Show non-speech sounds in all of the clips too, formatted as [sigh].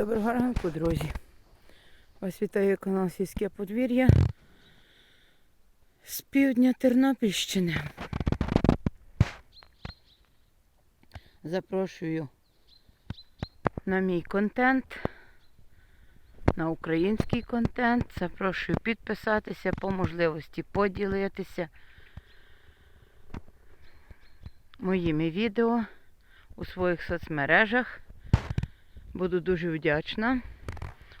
Доброго ранку, друзі. Вас вітає канал Сільське подвір'я з півдня Тернопільщини. Запрошую на мій контент, на український контент. Запрошую підписатися, по можливості поділитися моїми відео у своїх соцмережах. Буду дуже вдячна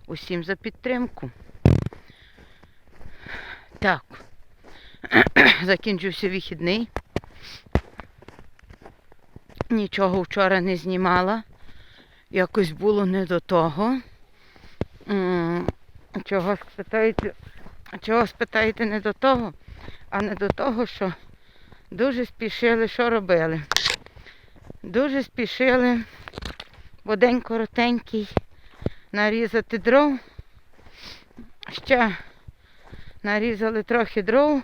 усім за підтримку. Так, [clears throat] закінчився вихідний. Нічого вчора не знімала. Якось було не до того. Чого спитаєте? Чого спитаєте не до того, а не до того, що дуже спішили, що робили. Дуже спішили бо коротенький, нарізати дров. Ще нарізали трохи дров.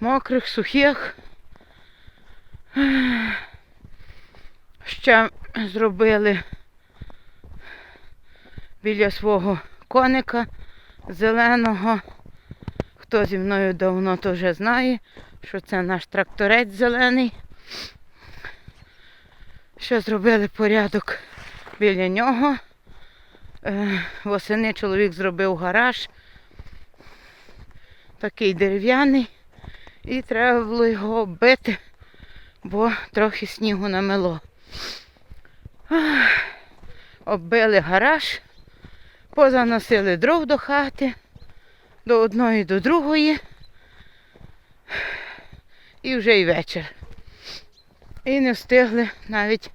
Мокрих, сухих. Ще зробили біля свого коника зеленого. Хто зі мною давно, то вже знає, що це наш тракторець зелений що зробили порядок біля нього. Е, Восени чоловік зробив гараж, такий дерев'яний, і треба було його оббити, бо трохи снігу намело. Оббили гараж, позаносили дров до хати, до одної, до другої. І вже й вечір. І не встигли навіть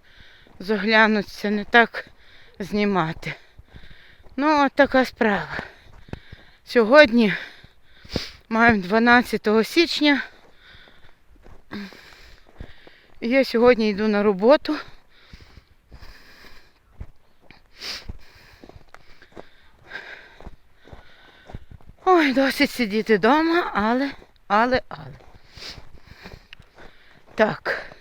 заглянутися, не так знімати. Ну, от така справа. Сьогодні маємо 12 січня. І я сьогодні йду на роботу. Ой, досить сидіти вдома, але, але, але. Так.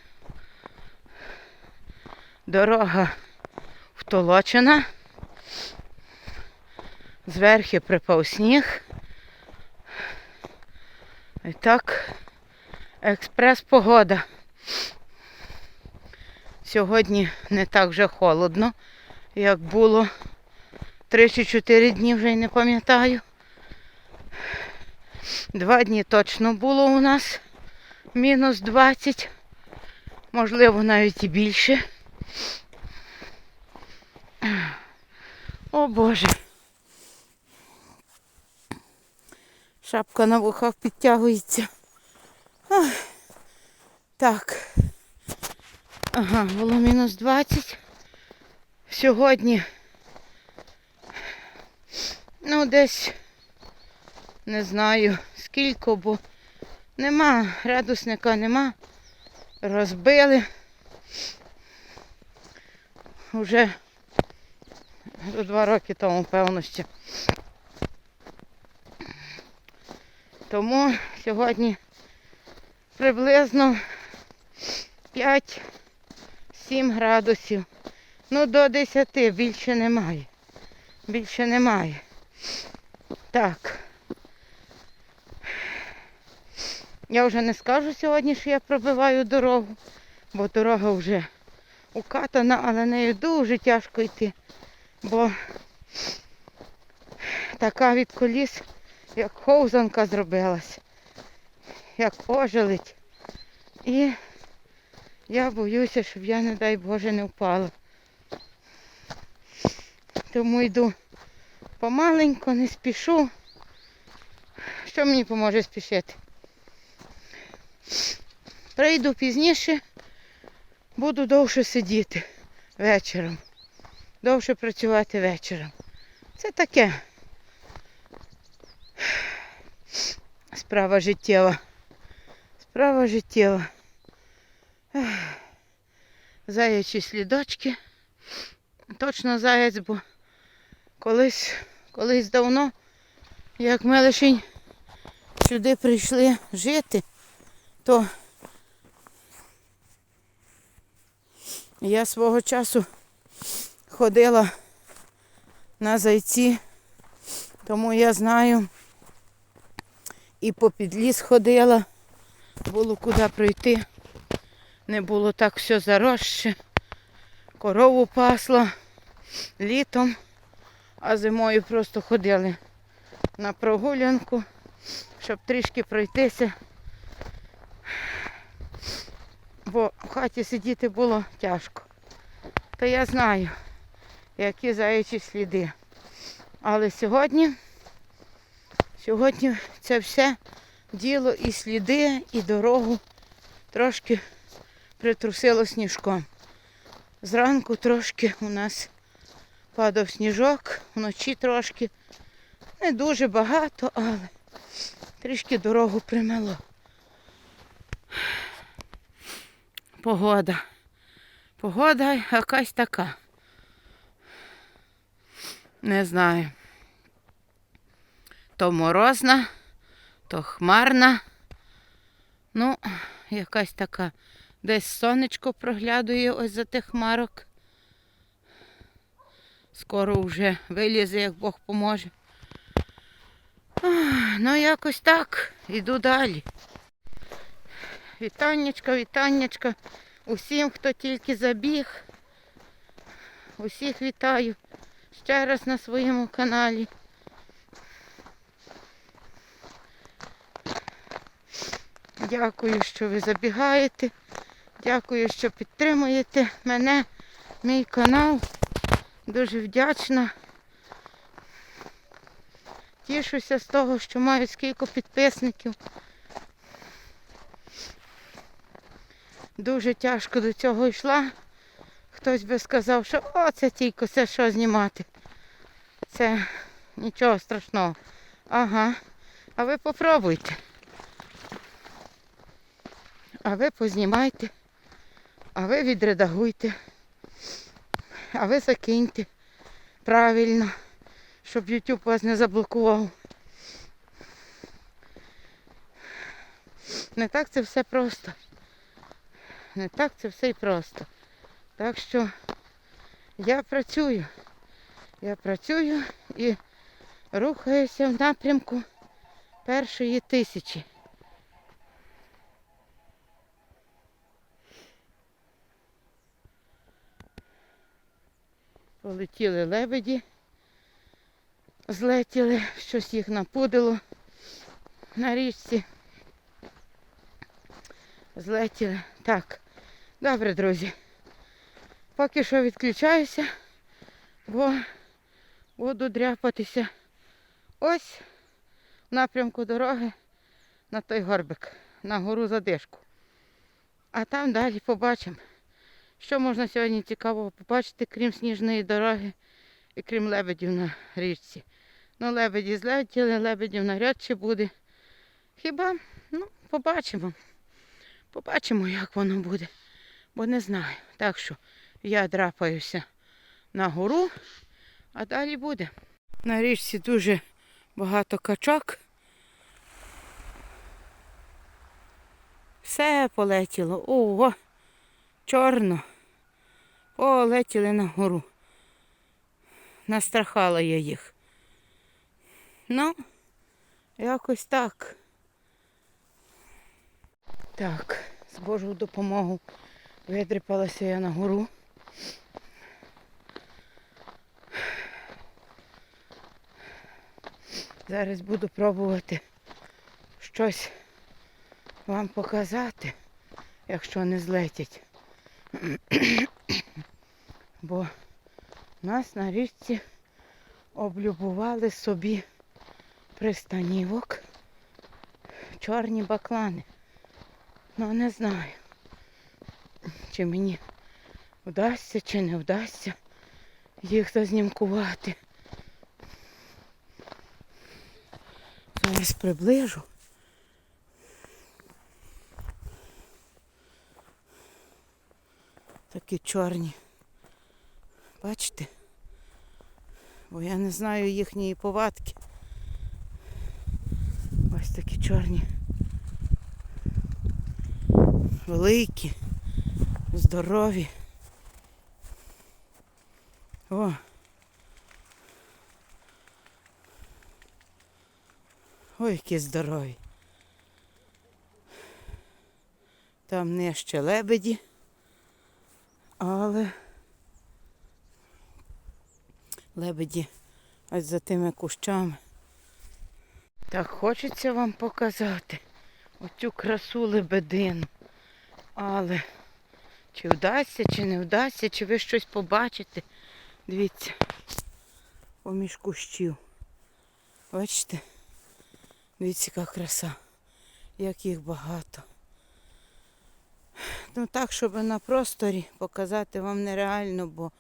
Дорога втолочена. Зверхи припав сніг. І так, експрес-погода. Сьогодні не так вже холодно, як було 3 чи 4 дні, вже й не пам'ятаю. Два дні точно було у нас. Мінус 20, можливо, навіть і більше. О Боже. Шапка на вухах підтягується. Ах. Так. Ага, було мінус 20. Сьогодні. Ну, десь не знаю скільки, бо нема, градусника нема. Розбили. Уже два роки тому, певно, ще. Тому сьогодні приблизно 5-7 градусів. Ну, до 10 більше немає. Більше немає. Так. Я вже не скажу сьогодні, що я пробиваю дорогу, бо дорога вже укатана, але нею дуже тяжко йти, бо така від коліс, як ковзанка зробилась, як ожеледь. І я боюся, щоб я, не дай Боже, не впала. Тому йду помаленько, не спішу. Що мені поможе спішити? Прийду пізніше, буду довше сидіти вечором. Довше працювати вечором. Це таке. Справа життєва. Справа життєва. Заячі слідочки. Точно заяць, бо колись, колись давно, як ми лишень сюди прийшли жити, то Я свого часу ходила на зайці, тому я знаю. І по підліс ходила, було куди пройти. Не було так все заросше. Корову пасла літом, а зимою просто ходили на прогулянку, щоб трішки пройтися. Бо в хаті сидіти було тяжко. Та я знаю, які заячі сліди. Але сьогодні, сьогодні це все діло і сліди, і дорогу трошки притрусило сніжком. Зранку трошки у нас падав сніжок, вночі трошки. Не дуже багато, але трішки дорогу примело. Погода. Погода якась така. Не знаю. То морозна, то хмарна. Ну, якась така. Десь сонечко проглядує ось за тих хмарок. Скоро вже вилізе, як Бог поможе. Ну, якось так. Іду далі. Вітаннячка, вітаннячка. Усім, хто тільки забіг. Усіх вітаю ще раз на своєму каналі. Дякую, що ви забігаєте. Дякую, що підтримуєте мене, мій канал. Дуже вдячна. Тішуся з того, що маю скільки підписників. Дуже тяжко до цього йшла. Хтось би сказав, що о, це тільки це що знімати. Це нічого страшного. Ага. А ви попробуйте. А ви познімайте. А ви відредагуйте. А ви закиньте правильно, щоб YouTube вас не заблокував. Не так це все просто. Не так це все і просто. Так що я працюю. Я працюю і рухаюся в напрямку першої тисячі. Полетіли лебеді, злетіли, щось їх напудило на річці. Злетіли. Так, добре, друзі. Поки що відключаюся, бо буду дряпатися ось в напрямку дороги на той горбик, на гору задишку. А там далі побачимо, що можна сьогодні цікавого побачити, крім сніжної дороги і крім лебедів на річці. Ну, лебеді злетіли, лебедів навряд чи буде. Хіба, ну, побачимо. Побачимо, як воно буде, бо не знаю. Так що я драпаюся на гору, а далі буде. На річці дуже багато качок. Все полетіло. Ого, чорно. Полетіли на гору. Настрахала я їх. Ну, якось так. Так, з Божою допомогою видрипалася я на гору. Зараз буду пробувати щось вам показати, якщо не злетять. Бо нас на річці облюбували собі пристанівок чорні баклани. Ну не знаю, чи мені вдасться, чи не вдасться їх зазнімкувати. Зараз приближу. Такі чорні. Бачите? Бо я не знаю їхньої повадки. Ось такі чорні. Великі, здорові. О. Ой, які здорові. Там нижче лебеді, але лебеді ось за тими кущами. Так хочеться вам показати оцю красу лебедину. Але чи вдасться, чи не вдасться, чи ви щось побачите. Дивіться, поміж кущів. Бачите? Дивіться, яка краса, як їх багато. Ну так, щоб на просторі показати вам нереально, бо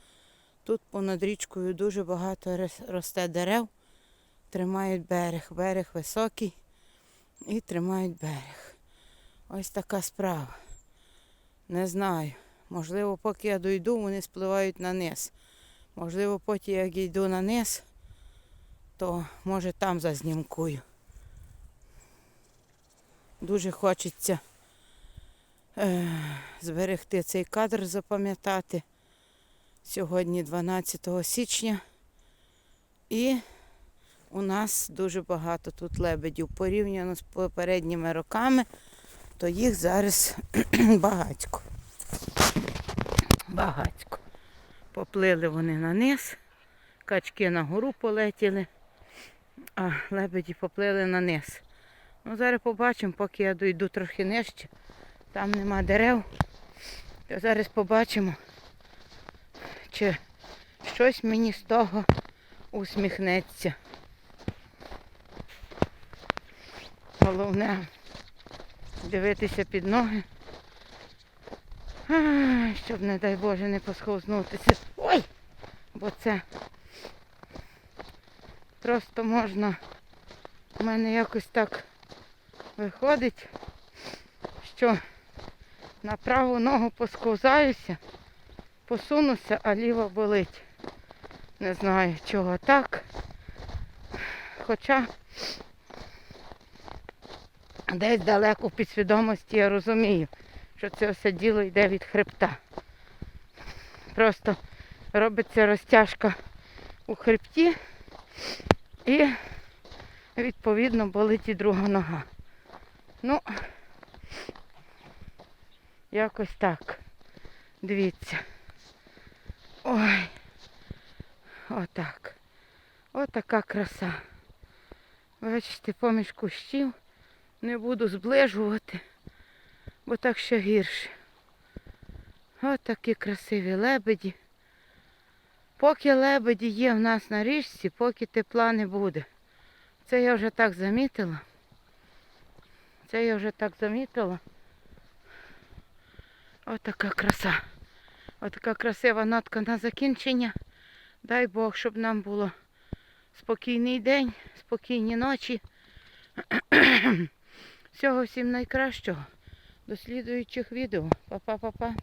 тут понад річкою дуже багато росте дерев, тримають берег. Берег високий і тримають берег. Ось така справа. Не знаю. Можливо, поки я дойду, вони спливають на низ. Можливо, потім як йду на низ, то може там зазнімкую. Дуже хочеться е, зберегти цей кадр, запам'ятати. Сьогодні 12 січня. І у нас дуже багато тут лебедів. Порівняно з попередніми роками, то їх зараз [clears throat] багатько. Багатько. Поплили вони на низ, качки на гору полетіли, а лебеді поплили на низ. Ну, зараз побачимо, поки я дойду трохи нижче. Там нема дерев. То зараз побачимо, чи щось мені з того усміхнеться. Головне дивитися під ноги. Ай, щоб, не дай Боже, не посковзнутися. Ой! Бо це просто можна. У мене якось так виходить, що на праву ногу посковзаюся, посунуся, а ліва болить. Не знаю, чого так. Хоча десь далеко в підсвідомості я розумію, що це все діло йде від хребта. Просто робиться розтяжка у хребті і відповідно болить і друга нога. Ну, якось так. Дивіться. Ой. Отак. Отака краса. Бачите, поміж кущів не буду зближувати, бо так ще гірше. Отакі красиві лебеді. Поки лебеді є в нас на річці, поки тепла не буде. Це я вже так замітила. Це я вже так замітила. Отака краса. Отака красива нотка на закінчення. Дай Бог, щоб нам було спокійний день, спокійні ночі. [clears throat] Всього всім найкращого. До слідуючих відео. Па-па-па-па.